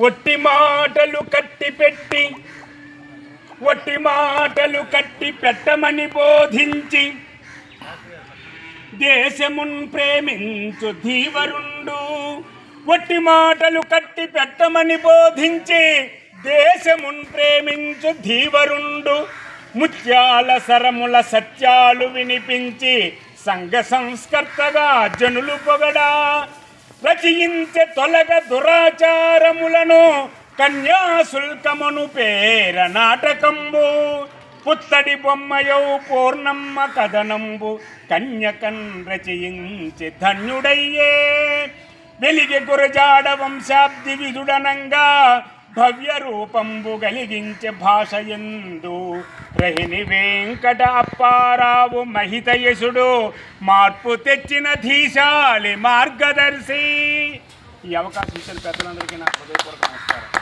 ఒట్టి మాటలు కట్టి పెట్టి ఒట్టి మాటలు కట్టి పెట్టమని బోధించి దేశమున్ ప్రేమించు ధీవరుండు. ఒట్టి మాటలు కట్టి పెట్టమని బోధించి దేశమున్ ప్రేమించు ధీవరుండు. ముత్యాల సరముల సత్యాలు వినిపించి సంఘ సంస్కర్తగా జనులు పొగడా. రచయించే తొలగ దురాచారములను కన్యాశుల్కమును పేర నాటకంబు. పుత్తడి బొమ్మయౌ పూర్ణమ్మ కథనంబు కన్యకన్ రచయించి ధన్యుడయ్యే. వెలిగి గురజాడ వంశాబ్ది విధుడనంగా భవ్య రూపంబు గలిగించే భాష ఎందు రహిని వెంకట అప్పారావు మహితయసుడు మార్పు తెచ్చిన ధీశాలి మార్గదర్శి. ఈ అవకాశం ఇచ్చిన పెద్దలందరికీ నా హృదయపూర్వక